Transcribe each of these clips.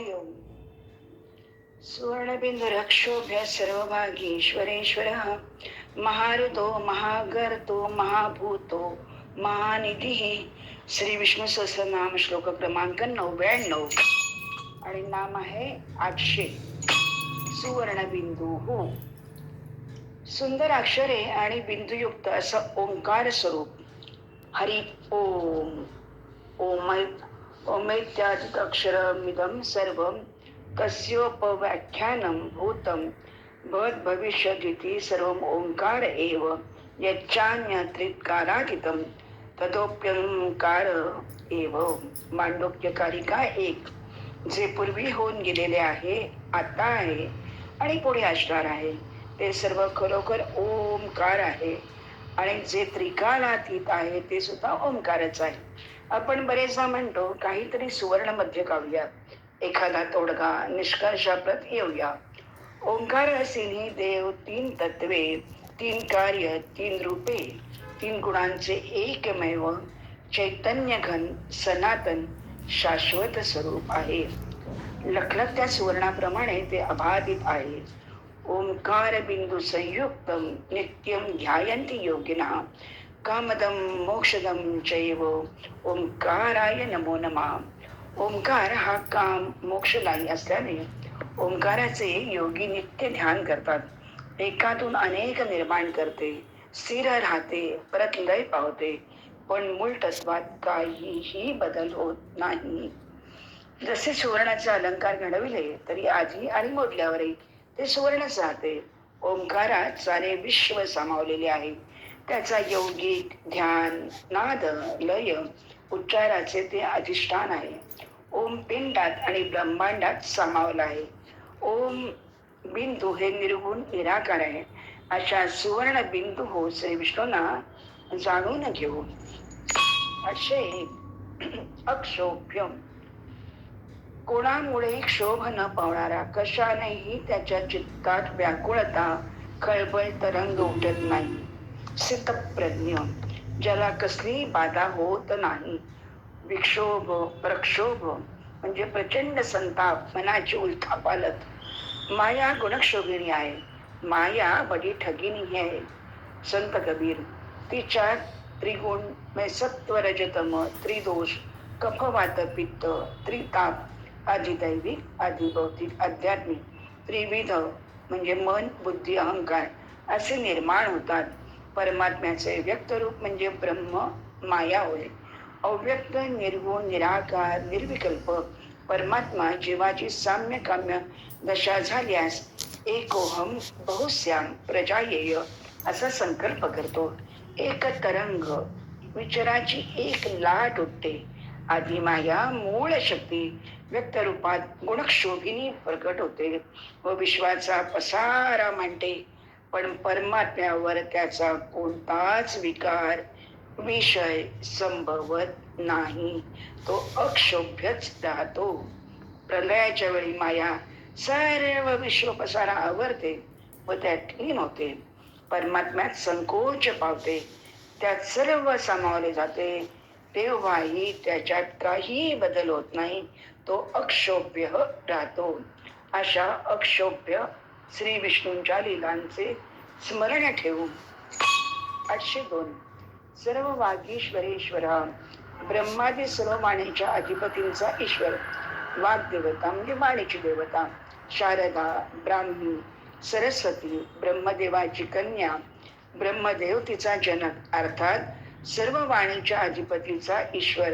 हरि ओम सुवर्णबिंदु सर्वभागीश्वरेश्वरः महारुतो महागर्तो महाभूतो महानिधी। श्री विष्णू सहस्रनाम श्लोक क्रमांक नव्याण्णव आणि नाम आहे आठशे। सुवर्णबिंदू। हो सुंदर अक्षरे आणि बिंदुयुक्त असं ओंकार स्वरूप। हरि ओम। ओम ओमैत्यादितक्षरमिदं सर्वं कस्योपव्याख्यानं भूतं भवद्भविष्यदिति सर्वम् ओंकार एव यच्चान्यत्रित्कारातीतं तदोप्यंकार एव मांडोक्यकारिका एक जे पूर्वी होऊन गेलेले आहे आता आहे आणि पुढे असणार आहे. ते सर्व खरोखर ओंकार आहे आणि जे त्रिकालातीत आहे ते सुद्धा ओंकारच आहे. आपण बरेचदा म्हणतो काहीतरी सुवर्ण मध्य काढूया. एखादा तोडगा निष्कर्षाप्रत येऊया. ओंकार असेनी देव तीन तत्वे तीन कार्य तीन रूपे तीन गुणांचे एकमेव चैतन्य घन सनातन शाश्वत स्वरूप आहे. लखलख त्या सुवर्णाप्रमाणे ते अबाधित आहे. ओंकार बिंदू संयुक्त नित्यम ध्यायंती योगिना. कामदम मोक्षदम चैव। ओंकाराय नमो नमा। ओंकार हा काम मोक्षदायी असल्याने ओंकाराचे योगी नित्य ध्यान करतात। एकातून अनेक निर्माण करते। स्थिर राहते परत लय पावते। पण मूळ तत्वात काहीही बदल होत नाही। जसे सुवर्णाचे अलंकार घडविले तरी आधी आणि मोडल्यावरही ते सुवर्णच राहते। ओंकारात सारे विश्व सामावलेले आहे। त्याचा यौगिक ध्यान नाद लय उच्चाराचे ते अधिष्ठान आहे. ओम पिंडात आणि ब्रह्मांडात सामावला आहे. ओम बिंदू हे निर्गुण निराकार आहे. अशा सुवर्ण बिंदू हो श्री विष्णूंना जाणून घेऊ. असे अक्षोभ्यम. कोणामुळे क्षोभ न पावणारा कशानेही त्याच्या चित्तात व्याकुळता खळबळ तरंग उठत नाही. सितप्रज्ञ ज्याला कसली बाधा होत नाही. विक्षोभ प्रक्षोभ म्हणजे प्रचंड संताप मनाची उलथापालत माया गुणक्षोभिणी आहे. माया बडी ठगिनी आहे. संत कबीर तिच्या त्रिगुण म्हणजे सत्व रजतम त्रिदोष कफवात पित्त त्रिताप आदिदैविक आदिभौतिक आध्यात्मिक त्रिविध म्हणजे मन बुद्धी अहंकार असे निर्माण होतात. परमात्म्याचे व्यक्त रूप म्हणजे ब्रह्म माया होय. अव्यक्त निर्गुण निराकार निर्विकल्प परमात्मा जीवाची साम्य काम्य दशा झाल्यास एकोहम बहुश्याम प्रजायेय असा संकल्प करतो. एक तरंग विचाराची एक लाट उठते. आधी माया मूळ शक्ती व्यक्त रूपात गुणक्षोभिनी प्रकट होते व विश्वाचा पसारा मांडते. पण परमात्म्यावर त्याचा कोणताच विकार विषय संभवत नाही. तो अक्षोभ्यच राहतो प्रलयाच्या वेळी माया सर्व विश्व पसारा आवरते व त्यात लीन होते. परमात्म्यात संकोच पावते. त्यात सर्व सामावले जाते. तेव्हाही त्याच्यात काही बदल होत नाही. तो अक्षोभ्य राहतो. अशा अक्षोभ्य श्री विष्णूंच्या लीलांचे स्मरण ठेवून. आठशे दोन. सर्व वागीश्वरेश्वर ब्रह्मादी सर्व वाणीच्या अधिपतींचा ईश्वर वाग्देवता म्हणजे वाणीची देवता शारदा ब्राह्मी सरस्वती ब्रह्मदेवाची कन्या ब्रह्मदेव तिचा जनक अर्थात सर्व वाणीच्या अधिपतीचा ईश्वर.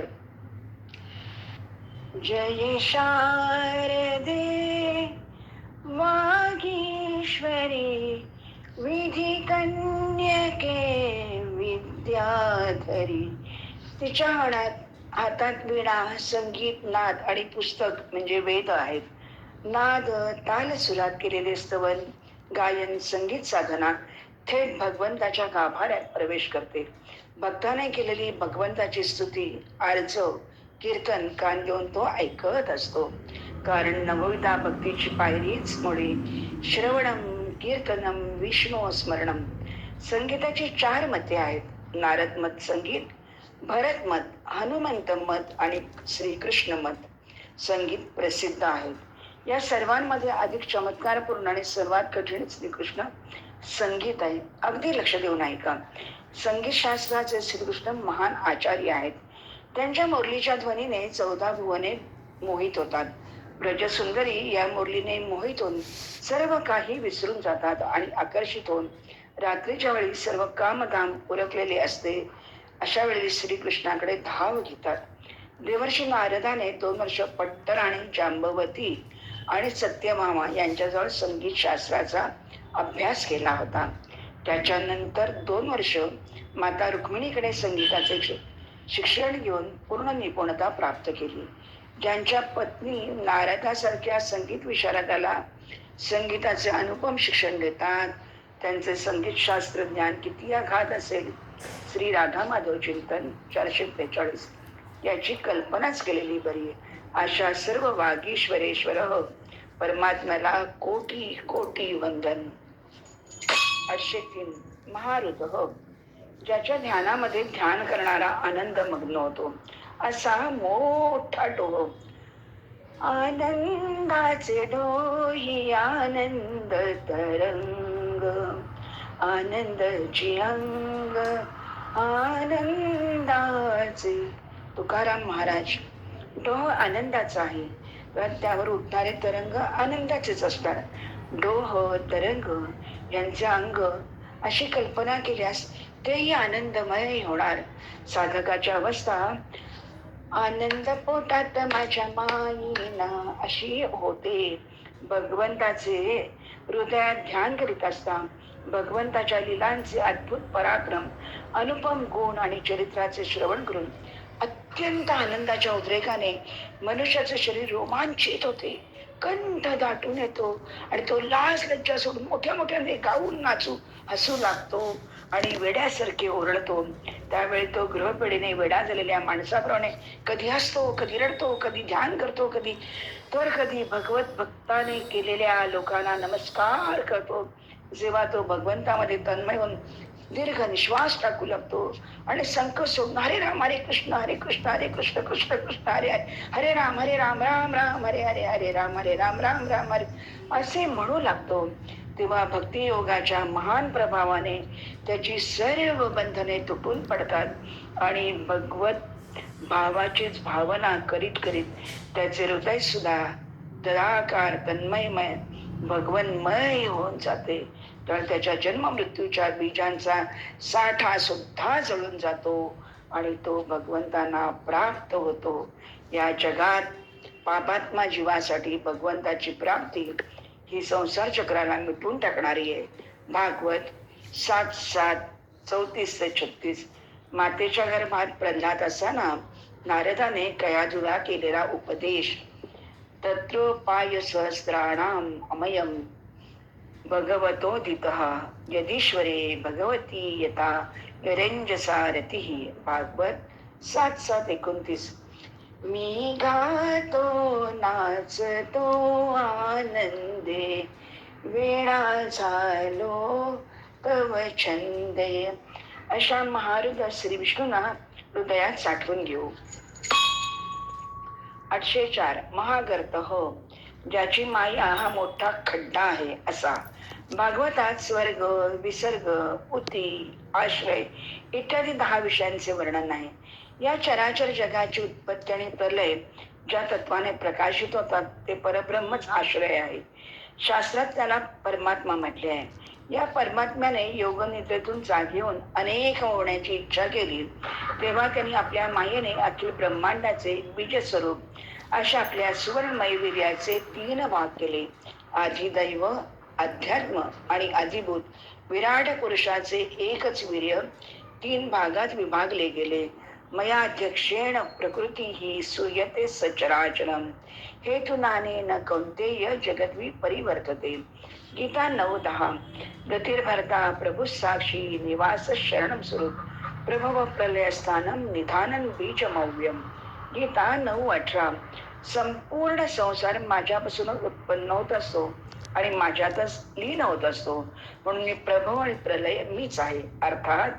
जय शारदे वा विधी कन्यके विद्याधरी. तिच्या हातात हातात विणा संगीत नाद आणि पुस्तक म्हणजे वेद आहेत. नाद ताल सुरात केलेले स्तवन गायन संगीत साधना थेट भगवंताच्या गाभाऱ्यात प्रवेश करते. भक्ताने केलेली भगवंताची स्तुती अर्ज कीर्तन कान देऊन तो ऐकत असतो. कारण नवविधा भक्तीची पायरीच मुळे श्रवणम कीर्तनम विष्णू स्मरणम संगीताची चार मते आहेत. नारद मत संगीत भरत मत हनुमंत मत आणि श्रीकृष्ण मत. संगीत प्रसिद्ध आहेत. या सर्वांमध्ये अधिक चमत्कारपूर्ण आणि सर्वात कठीण श्रीकृष्ण संगीत आहे. अगदी लक्ष देऊन ऐका. संगीत शास्त्राचे श्रीकृष्ण महान आचार्य आहेत. त्यांच्या मुरलीच्या ध्वनीने चौदा भुवने मोहित होतात. ब्रजसुंदरी या मुरलीने मोहित होऊन सर्व काही विसरून जातात आणि आकर्षित होऊन रात्रीच्या वेळी सर्व कामधाम उरकलेले असते. अशा वेळी श्रीकृष्णाकडे धाव घेतात. देवर्षी नारदाने दोन वर्ष पट्टर आणि जांबवती आणि सत्यमामा यांच्याजवळ संगीत शास्त्राचा अभ्यास केला होता. त्याच्यानंतर दोन वर्ष माता रुक्मिणीकडे संगीताचे शिक्षण घेऊन पूर्ण निपुणता प्राप्त केली. ज्यांच्या पत्नी नारदासारख्या संगीत विशारदाला संगीताचे अनुपम शिक्षण देतात त्यांचे संगीत शास्त्र ज्ञान किती अघात असेल? श्री राधा माधव चिंतन चारशे बेचाळीस. याची कल्पनाच केलेली बरी अशा सर्व वागीश्वरेश्वर हो. परमात्म्याला कोटी कोटी वंदन. असे तीन महारुद हो, ज्याच्या ध्यानामध्ये ध्यान करणारा आनंद मग्न होतो. असा मोठा डोह आनंदाचे डोही आनंद तरंग आनंदची अंग आनंदाचे. तुकाराम महाराज डोह आनंदाचा आहे. तर त्यावर उठणारे तरंग आनंदाचेच असतात. डोह तरंग यांचे अंग अशी कल्पना केल्यास तेही आनंदमय होणार. साधकाची अवस्था आनंद पोटात माझ्या माईना अशी होते. भगवंताचे हृदयात ध्यान करीत असता भगवंताच्या लिलांचे अद्भुत पराक्रम अनुपम गुण आणि चरित्राचे श्रवण करून अत्यंत आनंदाच्या उद्रेकाने मनुष्याचे शरीर रोमांचित होते. कंठ दाटून येतो आणि तो लाज लज्जा सोडून मोठ्या मोठ्याने गाऊन नाचू हसू लागतो. आणि वेड्यासारखे ओरडतो. त्यावेळी तो गृहपेढीने वेडा झालेल्या माणसाप्रमाणे कधी हसतो कधी रडतो कधी ध्यान करतो कधी तर कधी भगवत भक्ताने केलेल्या लोकांना नमस्कार करतो. जेव्हा तो भगवंतामध्ये तन्मय होऊन दीर्घ निश्वास टाकू लागतो आणि संकट सोडून हरे राम हरे कृष्ण हरे कृष्ण हरे कृष्ण कृष्ण कृष्ण हरे हरे हरे राम हरे राम राम राम हरे हरे हरे राम हरे राम राम राम हरे. असे म्हणू लागतो. तेव्हा भक्ती योगाच्या महान प्रभावाने त्याची सर्व बंधने तुटून पडतात. आणि भगवत भावाचीच भावना करीत करीत त्याचे हृदय सुद्धा तदाकार तन्मयमय भगवन्मय होऊन जाते. तर त्याच्या जन्म मृत्यूच्या बीजांचा साठा सुद्धा जळून जातो आणि तो भगवंतांना प्राप्त होतो. या जगात पापात्मा जीवासाठी भगवंताची प्राप्ती ही संसार चक्राला मिटून टाकणारी आहे. भागवत सात सात चौतीस ते छत्तीस. मातेच्या गर्भात प्रल्हाद असताना नारदाने कयाजुळा केलेला उपदेश. तत्रोपाय सहस्राणाम अमयम भगवतो दितः यदीश्वरे भगवती यथा. निरंजसा भागवत सात सात एकोणतीस. मी गातो नाचतो आनंदे. वेळा झालो तव छंदे. अशा महारुद श्री विष्णूंना हृदयात साठवून घेऊ. आठशे चार महागर्त हो. ज्याची माया हा मोठा खड्डा आहे असा. भागवतात स्वर्ग विसर्ग उती आश्रय इत्यादी दहा विषयांचे वर्णन आहे. या चराचर जगाची उत्पत्ती आणि प्रलय ज्या तत्वाने प्रकाशित होतात ते परब्रह्मच आश्रय आहे. शास्त्रात त्याला परमात्मा म्हटले आहे. या परमात्म्याने योगनिद्रेतून जागी होऊन अनेक होण्याची इच्छा केली. तेव्हा त्यांनी आपल्या मायेने अखिल ब्रह्मांडाचे बीज स्वरूप अशा आपल्या सुवर्णमय वीर्याचे तीन भाग केले. आधिदैव अध्यात्म आणि अधिभूत विराट पुरुषाचे एकच वीर्य तीन भागात विभागले गेले. मयाध्यक्षेण प्रकृती ही सूयते सचराचरम। हेतुनाने न कौंतेय जगद्वी परिवर्तते। गीता नऊ दहा। गतिर्भरता प्रभु साक्षी निवास शरण स्वरूप प्रभव प्रलयस्थानम निधानम बीजमव्यम। गीता नऊ अठरा। संपूर्ण संसार माझ्यापासूनच उत्पन्न होत असतो आणि माझ्यातच लीन होत असतो। म्हणून मी प्रभव आणि प्रलय मीच आहे। अर्थात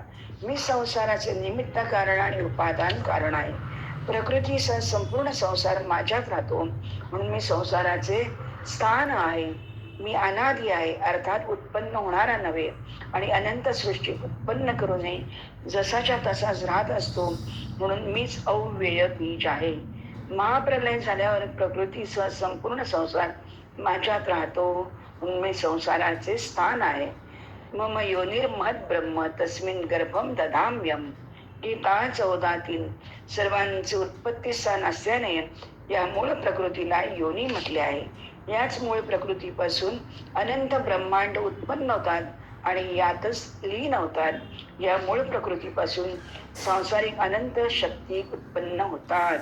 मी संसाराचे निमित्त कारण आणि उपादान कारण आहे. प्रकृतीसह संपूर्ण संसार माझ्यात राहतो. म्हणून मी संसाराचे स्थान आहे. मी अनादी आहे अर्थात उत्पन्न होणारा नव्हे. आणि अनंत सृष्टी उत्पन्न करू नये जसाच्या तसाच राहत असतो. म्हणून मीच अव्यय बीज आहे. महाप्रलय झाल्यावर प्रकृतीसह संपूर्ण संसार माझ्यात राहतो. म्हणून मी संसाराचे स्थान आहे. मम योनिर्महत ब्रह्म तस्मिन गर्भम दधाम्यम। गीता चौदातील सर्वांचे उत्पत्ती स्थान असल्याने या मूळ प्रकृतीला योनी म्हटले आहे. याच मूळ प्रकृतीपासून अनंत ब्रह्मांड उत्पन्न होतात आणि यातच लीन होतात. या मूळ प्रकृतीपासून सांसारिक अनंत शक्ती उत्पन्न होतात.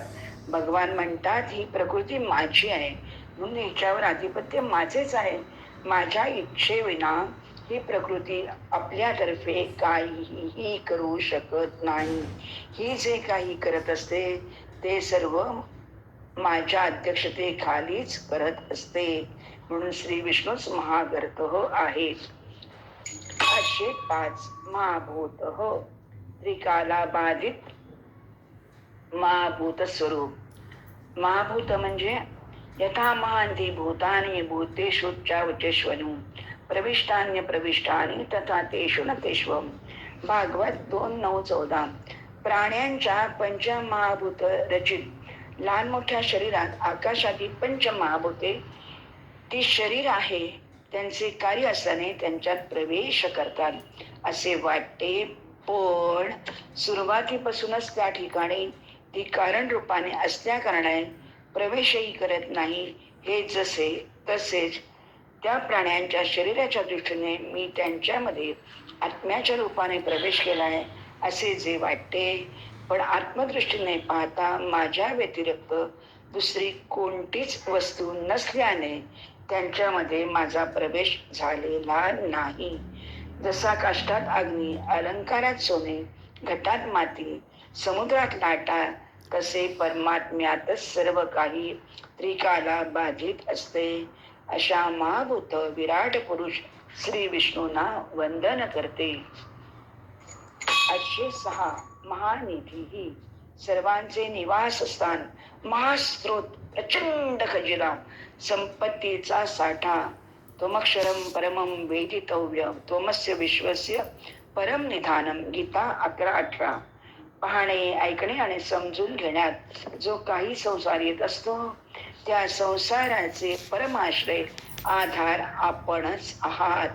भगवान म्हणतात ही प्रकृती माझी आहे. म्हणून हिच्यावर आधिपत्य माझेच आहे. माझ्या इच्छेविना ही प्रकृती आपल्यातर्फे काहीही करू शकत नाही. ही जे काही करत असते ते सर्व माझ्या अध्यक्षतेखालीच करत असते. म्हणून श्री विष्णूच महागर्त आहे पाचशे पाच महाभूत हो. त्रिकाला बाधित महाभूत स्वरूप. महाभूत म्हणजे यथा महांती भूतानी भूतेषुच्चावचेश्वनु प्रविष्टान्य प्रविष्टानी तथा तेषु न तेष्वम भागवत दोन नऊ चौदा। प्राण्यांच्या पंचमहाभूत रचित। लहान मोठ्या शरीरात आकाशातील पंचमहाभूते ती शरीर आहे त्यांचे कार्य असल्याने त्यांच्यात प्रवेश करतात असे वाटते. पण सुरुवातीपासूनच त्या ठिकाणी ती कारण रूपाने असल्या कारणाने प्रवेशही करत नाही. हे जसे तसेच त्या प्राण्यांच्या शरीराच्या दृष्टीने मी त्यांच्यामध्ये आत्म्याच्या रूपाने प्रवेश केला आहे असे जे वाटते. पण आत्मदृष्टीने पाहता माझ्या व्यतिरिक्त दुसरी कोणतीच वस्तू नसल्याने त्यांच्यामध्ये माझा प्रवेश झालेला नाही. जसा काष्टात अग्नी अलंकारात सोने घटात माती समुद्रात लाटा तसे परमात्म्यातच सर्व काही त्रिकाला बाधित असते. अशा महाभूत विराट पुरुष श्री विष्णूंना वंदन करते. अशी सहा महानिधी ही सर्वांचे निवासस्थान महास्त्रोत प्रचंड खजिरा संपत्तीचा साठा त्वमक्षरम परमम वेदितव्य त्वमस्य विश्वस्य परम निधानम गीता अकरा अठरा. पाहणे ऐकणे आणि समजून घेण्यात जो काही संसार येत असतो त्या संसाराचे परमाश्रय आधार आपणच आहात.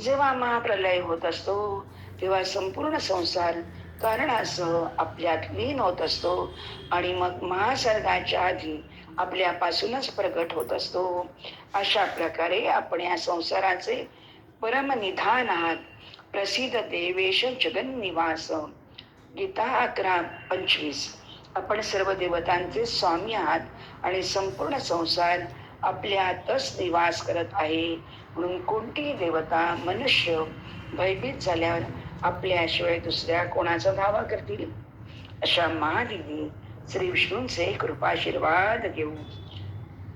जेव्हा महाप्रलय होत असतो तेव्हा संपूर्ण संसार कारणासह आपल्यात लीन होत असतो आणि मग महासर्गाच्या आधी आपल्यापासूनच प्रगट होत असतो. अशा प्रकारे आपण या संसाराचे परमनिधान आहात. प्रसिद्ध देवेश जगन्निवास. गीता अकरा पंचवीस. आपण सर्व देवतांचे स्वामी आहात आणि संपूर्ण संसार आपल्यातच निवास करत आहे. म्हणून कोणतीही देवता मनुष्य भयभीत झाल्यावर आपल्याशिवाय दुसऱ्या कोणाचा धावा करतील? अशा महादेवी श्री विष्णूंचे कृपाशीर्वाद घेऊ.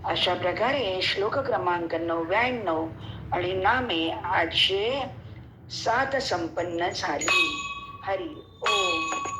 अशा प्रकारे श्लोक क्रमांक नव्याण्णव आणि नामे आठशे सात संपन्न झाली. हरी ओम.